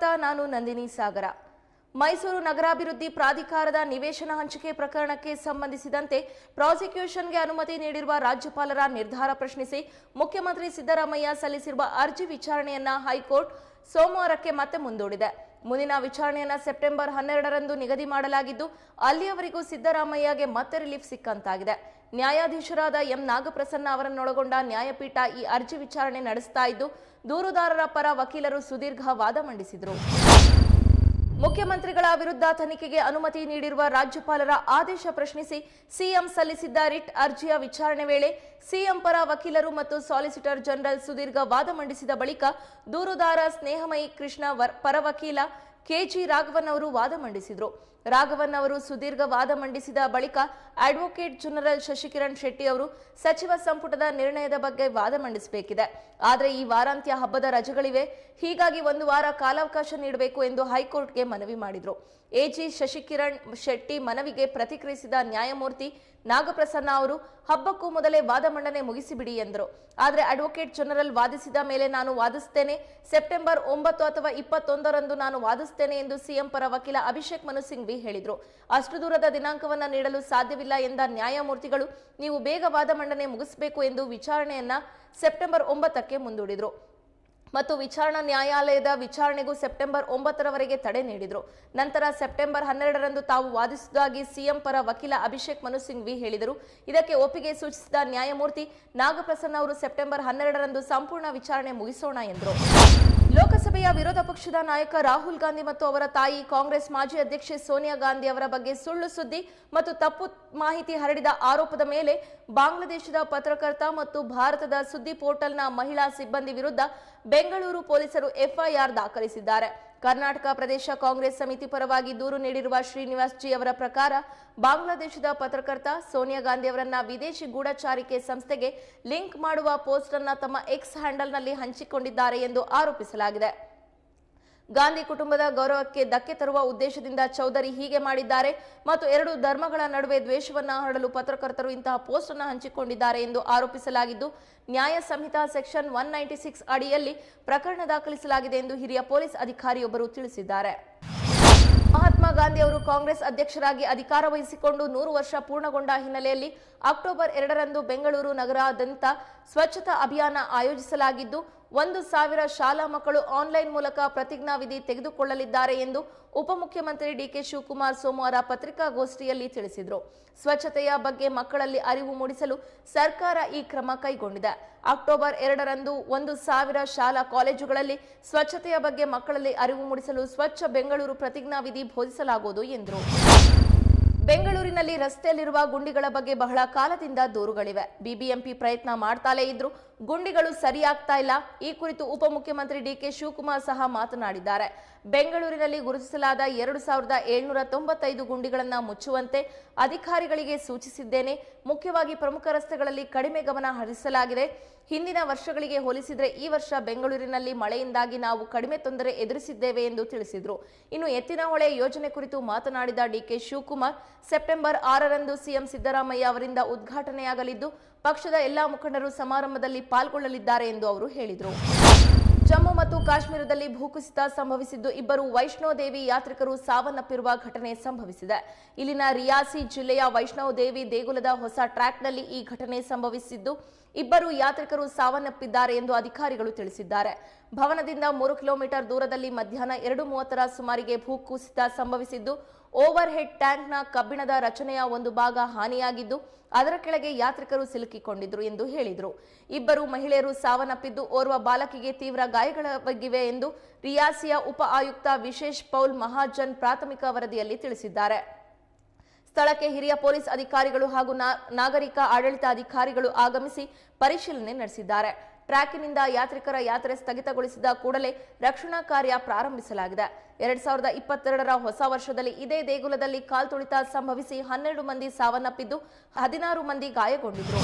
ನಾನು ನಂದಿನಿ ಸಾಗರ. ಮೈಸೂರು ನಗರಾಭಿವೃದ್ಧಿ ಪ್ರಾಧಿಕಾರದ ನಿವೇಶನ ಹಂಚಿಕೆ ಪ್ರಕರಣಕ್ಕೆ ಸಂಬಂಧಿಸಿದಂತೆ ಪ್ರಾಸಿಕ್ಯೂಷನ್ಗೆ ಅನುಮತಿ ನೀಡಿರುವ ರಾಜ್ಯಪಾಲರ ನಿರ್ಧಾರ ಪ್ರಶ್ನಿಸಿ ಮುಖ್ಯಮಂತ್ರಿ ಸಿದ್ದರಾಮಯ್ಯ ಸಲ್ಲಿಸಿರುವ ಅರ್ಜಿ ವಿಚಾರಣೆಯನ್ನ ಹೈಕೋರ್ಟ್ ಸೋಮವಾರಕ್ಕೆ ಮತ್ತೆ ಮುಂದೂಡಿದೆ. ಮುಂದಿನ ವಿಚಾರಣೆಯನ್ನ ಸೆಪ್ಟೆಂಬರ್ ಹನ್ನೆರಡರಂದು ನಿಗದಿ ಮಾಡಲಾಗಿದ್ದು, ಅಲ್ಲಿಯವರೆಗೂ ಸಿದ್ದರಾಮಯ್ಯಗೆ ಮತ್ತೆ ರಿಲೀಫ್ ಸಿಕ್ಕಂತಾಗಿದೆ. ನ್ಯಾಯಾಧೀಶರಾದ ಎಂ. ನಾಗಪ್ರಸನ್ನ ಅವರನ್ನೊಳಗೊಂಡ ನ್ಯಾಯಪೀಠ ಈ ಅರ್ಜಿ ವಿಚಾರಣೆ ನಡೆಸ್ತಾ ಇದ್ದು, ದೂರುದಾರರ ಪರ ವಕೀಲರು ಸುದೀರ್ಘ ವಾದ ಮಂಡಿಸಿದರು. ಮುಖ್ಯಮಂತ್ರಿಗಳ ವಿರುದ್ಧ ತನಿಖೆಗೆ ಅನುಮತಿ ನೀಡಿರುವ ರಾಜ್ಯಪಾಲರ ಆದೇಶ ಪ್ರಶ್ನಿಸಿ ಸಿಎಂ ಸಲ್ಲಿಸಿದ್ದ ರಿಟ್ ಅರ್ಜಿಯ ವಿಚಾರಣೆ ವೇಳೆ ಸಿಎಂ ಪರ ವಕೀಲರು ಮತ್ತು ಸಾಲಿಸಿಟರ್ ಜನರಲ್ ಸುದೀರ್ಘ ವಾದ ಮಂಡಿಸಿದ ಬಳಿಕ ದೂರುದಾರ ಸ್ನೇಹಮಯಿ ಕೃಷ್ಣ ಪರ ವಕೀಲ ಕೆಜಿ ರಾಘವನ್ ಅವರು ವಾದ ಮಂಡಿಸಿದರು. ರಾಘವನ್ ಅವರು ಸುದೀರ್ಘ ವಾದ ಮಂಡಿಸಿದ ಬಳಿಕ ಅಡ್ವೊಕೇಟ್ ಜನರಲ್ ಶಶಿಕಿರಣ್ ಶೆಟ್ಟಿ ಅವರು ಸಚಿವ ಸಂಪುಟದ ನಿರ್ಣಯದ ಬಗ್ಗೆ ವಾದ ಮಂಡಿಸಬೇಕಿದೆ. ಆದರೆ ಈ ವಾರಾಂತ್ಯ ಹಬ್ಬದ ರಜೆಗಳಿವೆ. ಹೀಗಾಗಿ ಒಂದು ವಾರ ಕಾಲಾವಕಾಶ ನೀಡಬೇಕು ಎಂದು ಹೈಕೋರ್ಟ್ಗೆ ಮನವಿ ಮಾಡಿದರು. ಎಜಿ ಶಶಿಕಿರಣ್ ಶೆಟ್ಟಿ ಮನವಿಗೆ ಪ್ರತಿಕ್ರಿಯಿಸಿದ ನ್ಯಾಯಮೂರ್ತಿ ನಾಗಪ್ರಸನ್ನ ಅವರು, ಹಬ್ಬಕ್ಕೂ ಮೊದಲೇ ವಾದ ಮಂಡನೆ ಮುಗಿಸಿಬಿಡಿ ಎಂದರು. ಆದರೆ ಅಡ್ವೊಕೇಟ್ ಜನರಲ್ ವಾದಿಸಿದ ಮೇಲೆ ನಾನು ವಾದಿಸ್ತೇನೆ. ಸೆಪ್ಟೆಂಬರ್ ಒಂಬತ್ತು ಅಥವಾ ಇಪ್ಪತ್ತೊಂದರಂದು ನಾನು ವಾದಿಸ್ತೇನೆ ಎಂದು ಸಿಎಂ ಪರ ವಕೀಲ ಅಭಿಷೇಕ್ ಮನು ಸಿಂಘ್ವಿ ಹೇಳಿದರು. ಅಷ್ಟು ದೂರದ ದಿನಾಂಕವನ್ನು ನೀಡಲು ಸಾಧ್ಯವಿಲ್ಲ ಎಂದ ನ್ಯಾಯಮೂರ್ತಿಗಳು, ನೀವು ಬೇಗ ವಾದ ಮಂಡನೆ ಮುಗಿಸಬೇಕು ಎಂದು ವಿಚಾರಣೆಯನ್ನ ಸೆಪ್ಟೆಂಬರ್ ಒಂಬತ್ತಕ್ಕೆ ಮುಂದೂಡಿದರು. ಮತ್ತು ವಿಚಾರಣಾ ನ್ಯಾಯಾಲಯದ ವಿಚಾರಣೆಗೂ ಸೆಪ್ಟೆಂಬರ್ ಒಂಬತ್ತರವರೆಗೆ ತಡೆ ನೀಡಿದರು. ನಂತರ ಸೆಪ್ಟೆಂಬರ್ ಹನ್ನೆರಡರಂದು ತಾವು ವಾದಿಸುವುದಾಗಿ ಸಿಎಂ ಪರ ವಕೀಲ ಅಭಿಷೇಕ್ ಮನು ಸಿಂಘ್ವಿ ಹೇಳಿದರು. ಇದಕ್ಕೆ ಒಪ್ಪಿಗೆ ಸೂಚಿಸಿದ ನ್ಯಾಯಮೂರ್ತಿ, ನಾಗಪ್ರಸನ್ನ ಅವರು ಸೆಪ್ಟೆಂಬರ್ ಹನ್ನೆರಡರಂದು ಸಂಪೂರ್ಣ ವಿಚಾರಣೆ ಮುಗಿಸೋಣ ಎಂದರು. ಲೋಕಸಭೆಯ ವಿರೋಧ ಪಕ್ಷದ ನಾಯಕ ರಾಹುಲ್ ಗಾಂಧಿ ಮತ್ತು ಅವರ ತಾಯಿ ಕಾಂಗ್ರೆಸ್ ಮಾಜಿ ಅಧ್ಯಕ್ಷೆ ಸೋನಿಯಾ ಗಾಂಧಿ ಅವರ ಬಗ್ಗೆ ಸುಳ್ಳು ಸುದ್ದಿ ಮತ್ತು ತಪ್ಪು ಮಾಹಿತಿ ಹರಡಿದ ಆರೋಪದ ಮೇಲೆ ಬಾಂಗ್ಲಾದೇಶದ ಪತ್ರಕರ್ತ ಮತ್ತು ಭಾರತದ ಸುದ್ದಿ ಪೋರ್ಟಲ್ನ ಮಹಿಳಾ ಸಿಬ್ಬಂದಿ ವಿರುದ್ಧ ಬೆಂಗಳೂರು ಪೊಲೀಸರು ಎಫ್ಐಆರ್ ದಾಖಲಿಸಿದ್ದಾರೆ. ಕರ್ನಾಟಕ ಪ್ರದೇಶ ಕಾಂಗ್ರೆಸ್ ಸಮಿತಿ ಪರವಾಗಿ ದೂರು ನೀಡಿರುವ ಶ್ರೀನಿವಾಸ್ ಜಿ ಅವರ ಪ್ರಕಾರ ಬಾಂಗ್ಲಾದೇಶದ ಪತ್ರಕರ್ತ ಸೋನಿಯಾ ಗಾಂಧಿ ಅವರನ್ನ ವಿದೇಶಿ ಗೂಢಚಾರಿಕೆ ಸಂಸ್ಥೆಗೆ ಲಿಂಕ್ ಮಾಡುವ ಪೋಸ್ಟ್ ಅನ್ನ ತಮ್ಮ ಎಕ್ಸ್ ಹ್ಯಾಂಡಲ್ನಲ್ಲಿ ಹಂಚಿಕೊಂಡಿದ್ದಾರೆ ಎಂದು ಆರೋಪಿಸಲಾಗಿದೆ. ಗಾಂಧಿ ಕುಟುಂಬದ ಗೌರವಕ್ಕೆ ಧಕ್ಕೆ ತರುವ ಉದ್ದೇಶದಿಂದ ಚೌಧರಿ ಹೀಗೆ ಮಾಡಿದ್ದಾರೆ. ಮತ್ತು ಎರಡು ಧರ್ಮಗಳ ನಡುವೆ ದ್ವೇಷವನ್ನು ಹರಡಲು ಪತ್ರಕರ್ತರು ಇಂತಹ ಪೋಸ್ಟ್ ಅನ್ನು ಹಂಚಿಕೊಂಡಿದ್ದಾರೆ ಎಂದು ಆರೋಪಿಸಲಾಗಿದ್ದು, Nyaya Sanhita section one ninety six ಅಡಿಯಲ್ಲಿ ಪ್ರಕರಣ ದಾಖಲಿಸಲಾಗಿದೆ ಎಂದು ಹಿರಿಯ ಪೊಲೀಸ್ ಅಧಿಕಾರಿಯೊಬ್ಬರು ತಿಳಿಸಿದ್ದಾರೆ. ಮಹಾತ್ಮ ಗಾಂಧಿ ಅವರು ಕಾಂಗ್ರೆಸ್ ಅಧ್ಯಕ್ಷರಾಗಿ ಅಧಿಕಾರ ವಹಿಸಿಕೊಂಡು ನೂರು ವರ್ಷ ಪೂರ್ಣಗೊಂಡ ಹಿನ್ನೆಲೆಯಲ್ಲಿ ಅಕ್ಟೋಬರ್ ಎರಡರಂದು ಬೆಂಗಳೂರು ನಗರಾದ್ಯಂತ ಸ್ವಚ್ಛತಾ ಅಭಿಯಾನ ಆಯೋಜಿಸಲಾಗಿದ್ದು ಒಂದು ಸಾವಿರ ಶಾಲಾ ಮಕ್ಕಳು ಆನ್ಲೈನ್ ಮೂಲಕ ಪ್ರತಿಜ್ಞಾವಿಧಿ ತೆಗೆದುಕೊಳ್ಳಲಿದ್ದಾರೆ ಎಂದು ಉಪಮುಖ್ಯಮಂತ್ರಿ ಡಿಕೆ ಶಿವಕುಮಾರ್ ಸೋಮವಾರ ಪತ್ರಿಕಾಗೋಷ್ಠಿಯಲ್ಲಿ ತಿಳಿಸಿದರು. ಸ್ವಚ್ಛತೆಯ ಬಗ್ಗೆ ಮಕ್ಕಳಲ್ಲಿ ಅರಿವು ಮೂಡಿಸಲು ಸರ್ಕಾರ ಈ ಕ್ರಮ ಕೈಗೊಂಡಿದೆ. ಅಕ್ಟೋಬರ್ ಎರಡರಂದು ಒಂದು ಸಾವಿರ ಶಾಲಾ ಕಾಲೇಜುಗಳಲ್ಲಿ ಸ್ವಚ್ಛತೆಯ ಬಗ್ಗೆ ಮಕ್ಕಳಲ್ಲಿ ಅರಿವು ಮೂಡಿಸಲು ಸ್ವಚ್ಛ ಬೆಂಗಳೂರು ಪ್ರತಿಜ್ಞಾವಿಧಿ ಬೋಧಿಸಲಾಗುವುದು ಎಂದರು. ಬೆಂಗಳೂರಿನಲ್ಲಿ ರಸ್ತೆಯಲ್ಲಿರುವ ಗುಂಡಿಗಳ ಬಗ್ಗೆ ಬಹಳ ಕಾಲದಿಂದ ದೂರುಗಳಿವೆ. ಬಿಬಿಎಂಪಿ ಪ್ರಯತ್ನ ಮಾಡ್ತಾಲೇ ಇದ್ರು. ಗುಂಡಿಗಳು ಸರಿಯಾಗ್ತಾ ಇಲ್ಲ. ಈ ಕುರಿತು ಉಪಮುಖ್ಯಮಂತ್ರಿ ಡಿಕೆ ಶಿವಕುಮಾರ್ ಸಹ ಮಾತನಾಡಿದ್ದಾರೆ. ಬೆಂಗಳೂರಿನಲ್ಲಿ ಗುರುತಿಸಲಾದ ಎರಡು ಸಾವಿರದ ಏಳ್ನೂರ ತೊಂಬತ್ತೈದು ಗುಂಡಿಗಳನ್ನು ಮುಚ್ಚುವಂತೆ ಅಧಿಕಾರಿಗಳಿಗೆ ಸೂಚಿಸಿದ್ದೇನೆ. ಮುಖ್ಯವಾಗಿ ಪ್ರಮುಖ ರಸ್ತೆಗಳಲ್ಲಿ ಕಡಿಮೆ ಗಮನ ಹರಿಸಲಾಗಿದೆ. ಹಿಂದಿನ ವರ್ಷಗಳಿಗೆ ಹೋಲಿಸಿದರೆ ಈ ವರ್ಷ ಬೆಂಗಳೂರಿನಲ್ಲಿ ಮಳೆಯಿಂದಾಗಿ ನಾವು ಕಡಿಮೆ ತೊಂದರೆ ಎದುರಿಸಿದ್ದೇವೆ ಎಂದು ತಿಳಿಸಿದರು. ಇನ್ನು ಎತ್ತಿನಹೊಳೆ ಯೋಜನೆ ಕುರಿತು ಮಾತನಾಡಿದ ಡಿಕೆ ಶಿವಕುಮಾರ್, ಸೆಪ್ಟೆಂಬರ್ ಆರರಂದು ಸಿಎಂ ಸಿದ್ದರಾಮಯ್ಯ ಅವರಿಂದ ಉದ್ಘಾಟನೆಯಾಗಲಿದ್ದು, ಪಕ್ಷದ ಎಲ್ಲಾ ಮುಖಂಡರು ಸಮಾರಂಭದಲ್ಲಿ ಪಾಲ್ಗೊಳ್ಳಲಿದ್ದಾರೆ ಎಂದು ಅವರು ಹೇಳಿದರು. ಜಮ್ಮು ಮತ್ತು ಕಾಶ್ಮೀರದಲ್ಲಿ ಭೂಕುಸಿತ ಸಂಭವಿಸಿದ್ದು ಇಬ್ಬರು ವೈಷ್ಣೋದೇವಿ ಯಾತ್ರಿಕರು ಸಾವನ್ನಪ್ಪಿರುವ ಘಟನೆ ಸಂಭವಿಸಿದೆ. ಇಲ್ಲಿನ ರಿಯಾಸಿ ಜಿಲ್ಲೆಯ ವೈಷ್ಣೋದೇವಿ ದೇಗುಲದ ಹೊಸ ಟ್ರ್ಯಾಕ್ನಲ್ಲಿ ಈ ಘಟನೆ ಸಂಭವಿಸಿದ್ದು, ಇಬ್ಬರು ಯಾತ್ರಿಕರು ಸಾವನ್ನಪ್ಪಿದ್ದಾರೆ ಎಂದು ಅಧಿಕಾರಿಗಳು ತಿಳಿಸಿದ್ದಾರೆ. ಭವನದಿಂದ ಮೂರು ಕಿಲೋಮೀಟರ್ ದೂರದಲ್ಲಿ ಮಧ್ಯಾಹ್ನ ಎರಡು ಮೂವತ್ತರ ಸುಮಾರಿಗೆ ಭೂಕುಸಿತ ಸಂಭವಿಸಿದ್ದು ಓವರ್ ಹೆಡ್ ಟ್ಯಾಂಕ್ನ ಕಬ್ಬಿಣದ ರಚನೆಯ ಒಂದು ಭಾಗ ಹಾನಿಯಾಗಿದ್ದು, ಅದರ ಕೆಳಗೆ ಯಾತ್ರಿಕರು ಸಿಲುಕಿಕೊಂಡಿದ್ರು ಎಂದು ಹೇಳಿದರು. ಇಬ್ಬರು ಮಹಿಳೆಯರು ಸಾವನ್ನಪ್ಪಿದ್ದು, ಓರ್ವ ಬಾಲಕಿಗೆ ತೀವ್ರ ಗಾಯಗಳಾಗಿವೆ ಎಂದು ರಿಯಾಸಿಯ ಉಪ ಆಯುಕ್ತ ವಿಶೇಷ್ ಪೌಲ್ ಮಹಾಜನ್ ಪ್ರಾಥಮಿಕ ವರದಿಯಲ್ಲಿ ತಿಳಿಸಿದ್ದಾರೆ. ಸ್ಥಳಕ್ಕೆ ಹಿರಿಯ ಪೊಲೀಸ್ ಅಧಿಕಾರಿಗಳು ಹಾಗೂ ನಾಗರಿಕ ಆಡಳಿತ ಅಧಿಕಾರಿಗಳು ಆಗಮಿಸಿ ಪರಿಶೀಲನೆ ನಡೆಸಿದ್ದಾರೆ. ಟ್ರ್ಯಾಕಿನಿಂದ ಯಾತ್ರಿಕರ ಯಾತ್ರೆ ಸ್ಥಗಿತಗೊಳಿಸಿದ ಕೂಡಲೇ ರಕ್ಷಣಾ ಕಾರ್ಯ ಪ್ರಾರಂಭಿಸಲಾಗಿದೆ. ಎರಡ್ ಸಾವಿರದ ಇಪ್ಪತ್ತೆರಡರ ಹೊಸ ವರ್ಷದಲ್ಲಿ ಇದೇ ದೇಗುಲದಲ್ಲಿ ಕಾಲ್ತುಳಿತ ಸಂಭವಿಸಿ ಹನ್ನೆರಡು ಮಂದಿ ಸಾವನ್ನಪ್ಪಿದ್ದು ಹದಿನಾರು ಮಂದಿ ಗಾಯಗೊಂಡಿದ್ರು.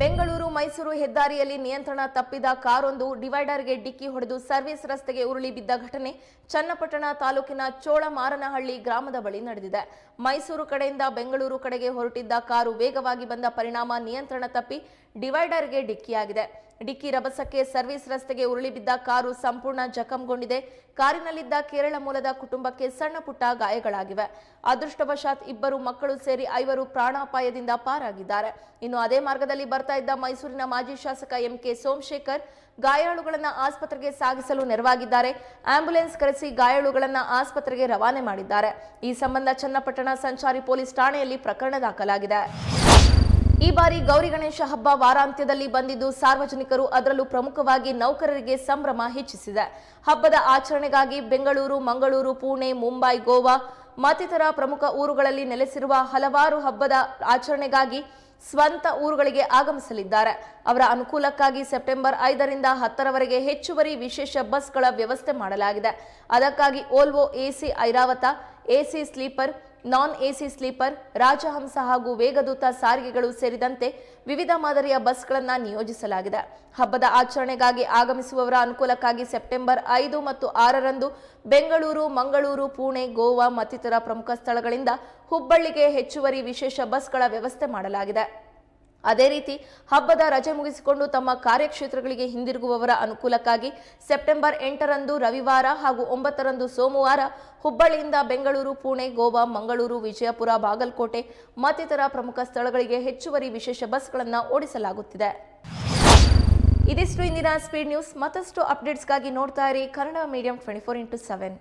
ಬೆಂಗಳೂರು ಮೈಸೂರು ಹೆದ್ದಾರಿಯಲ್ಲಿ ನಿಯಂತ್ರಣ ತಪ್ಪಿದ ಕಾರೊಂದು ಡಿವೈಡರ್ಗೆ ಡಿಕ್ಕಿ ಹೊಡೆದು ಸರ್ವಿಸ್ ರಸ್ತೆಗೆ ಉರುಳಿ ಬಿದ್ದ ಘಟನೆ ಚನ್ನಪಟ್ಟಣ ತಾಲೂಕಿನ ಚೋಳಮಾರನಹಳ್ಳಿ ಗ್ರಾಮದ ಬಳಿ ನಡೆದಿದೆ. ಮೈಸೂರು ಕಡೆಯಿಂದ ಬೆಂಗಳೂರು ಕಡೆಗೆ ಹೊರಟಿದ್ದ ಕಾರು ವೇಗವಾಗಿ ಬಂದ ಪರಿಣಾಮ ನಿಯಂತ್ರಣ ತಪ್ಪಿ ಡಿವೈಡರ್ಗೆ ಡಿಕ್ಕಿಯಾಗಿದೆ. ಡಿಕ್ಕಿ ರಭಸಕ್ಕೆ ಸರ್ವಿಸ್ ರಸ್ತೆಗೆ ಉರುಳಿ ಬಿದ್ದ ಕಾರು ಸಂಪೂರ್ಣ ಜಖಂಗೊಂಡಿದೆ. ಕಾರಿನಲ್ಲಿದ್ದ ಕೇರಳ ಮೂಲದ ಕುಟುಂಬಕ್ಕೆ ಸಣ್ಣ ಪುಟ್ಟ ಗಾಯಗಳಾಗಿವೆ. ಅದೃಷ್ಟವಶಾತ್ ಇಬ್ಬರು ಮಕ್ಕಳು ಸೇರಿ ಐವರು ಪ್ರಾಣಾಪಾಯದಿಂದ ಪಾರಾಗಿದ್ದಾರೆ. ಇನ್ನು ಅದೇ ಮಾರ್ಗದಲ್ಲಿ ಬರ್ತಾ ಇದ್ದ ಮೈಸೂರಿನ ಮಾಜಿ ಶಾಸಕ ಎಂ ಕೆ ಸೋಮಶೇಖರ್ ಗಾಯಾಳುಗಳನ್ನು ಆಸ್ಪತ್ರೆಗೆ ಸಾಗಿಸಲು ನೆರವಾಗಿದ್ದಾರೆ. ಆಂಬ್ಯುಲೆನ್ಸ್ ಕರೆಸಿ ಗಾಯಾಳುಗಳನ್ನು ಆಸ್ಪತ್ರೆಗೆ ರವಾನೆ ಮಾಡಿದ್ದಾರೆ. ಈ ಸಂಬಂಧ ಚನ್ನಪಟ್ಟಣ ಸಂಚಾರಿ ಪೊಲೀಸ್ ಠಾಣೆಯಲ್ಲಿ ಪ್ರಕರಣ ದಾಖಲಾಗಿದೆ. ಈ ಬಾರಿ ಗೌರಿ ಗಣೇಶ ಹಬ್ಬ ವಾರಾಂತ್ಯದಲ್ಲಿ ಬಂದಿದ್ದು ಸಾರ್ವಜನಿಕರು ಅದರಲ್ಲೂ ಪ್ರಮುಖವಾಗಿ ನೌಕರರಿಗೆ ಸಂಭ್ರಮ ಹೆಚ್ಚಿಸಿದೆ. ಹಬ್ಬದ ಆಚರಣೆಗಾಗಿ ಬೆಂಗಳೂರು, ಮಂಗಳೂರು, ಪುಣೆ, ಮುಂಬೈ, ಗೋವಾ ಮತ್ತಿತರ ಪ್ರಮುಖ ಊರುಗಳಲ್ಲಿ ನೆಲೆಸಿರುವ ಹಲವಾರು ಹಬ್ಬದ ಆಚರಣೆಗಾಗಿ ಸ್ವಂತ ಊರುಗಳಿಗೆ ಆಗಮಿಸಲಿದ್ದಾರೆ. ಅವರ ಅನುಕೂಲಕ್ಕಾಗಿ ಸೆಪ್ಟೆಂಬರ್ ಐದರಿಂದ ಹತ್ತರವರೆಗೆ ಹೆಚ್ಚುವರಿ ವಿಶೇಷ ಬಸ್ಗಳ ವ್ಯವಸ್ಥೆ ಮಾಡಲಾಗಿದೆ. ಅದಕ್ಕಾಗಿ Volvo AC Airavata, AC sleeper non AC sleeper, Rajahamsa ಹಾಗೂ ವೇಗದೂತ ಸಾರಿಗೆಗಳು ಸೇರಿದಂತೆ ವಿವಿಧ ಮಾದರಿಯ ಬಸ್ಗಳನ್ನು ನಿಯೋಜಿಸಲಾಗಿದೆ. ಹಬ್ಬದ ಆಚರಣೆಗಾಗಿ ಆಗಮಿಸುವವರ ಅನುಕೂಲಕ್ಕಾಗಿ ಸೆಪ್ಟೆಂಬರ್ ಐದು ಮತ್ತು ಆರರಂದು ಬೆಂಗಳೂರು, ಮಂಗಳೂರು, ಪುಣೆ, ಗೋವಾ ಮತ್ತಿತರ ಪ್ರಮುಖ ಸ್ಥಳಗಳಿಂದ ಹುಬ್ಬಳ್ಳಿಗೆ ಹೆಚ್ಚುವರಿ ವಿಶೇಷ ಬಸ್ಗಳ ವ್ಯವಸ್ಥೆ ಮಾಡಲಾಗಿದೆ. ಅದೇ ರೀತಿ ಹಬ್ಬದ ರಜೆ ಮುಗಿಸಿಕೊಂಡು ತಮ್ಮ ಕಾರ್ಯಕ್ಷೇತ್ರಗಳಿಗೆ ಹಿಂದಿರುಗುವವರ ಅನುಕೂಲಕ್ಕಾಗಿ ಸೆಪ್ಟೆಂಬರ್ ಎಂಟರಂದು ರವಿವಾರ ಹಾಗೂ ಒಂಬತ್ತರಂದು ಸೋಮವಾರ ಹುಬ್ಬಳ್ಳಿಯಿಂದ ಬೆಂಗಳೂರು, ಪುಣೆ, ಗೋವಾ, ಮಂಗಳೂರು, ವಿಜಯಪುರ, ಬಾಗಲಕೋಟೆ ಮತ್ತಿತರ ಪ್ರಮುಖ ಸ್ಥಳಗಳಿಗೆ ಹೆಚ್ಚುವರಿ ವಿಶೇಷ ಬಸ್ಗಳನ್ನು ಓಡಿಸಲಾಗುತ್ತಿದೆ. ಇದಿಷ್ಟು ಇಂದಿನ ಸ್ಪೀಡ್ ನ್ಯೂಸ್ ಮತ್ತಷ್ಟು ಅಪ್ಡೇಟ್ಸ್ಗಾಗಿ ನೋಡ್ತಾ ಇರಿ Kannada medium twenty four into seven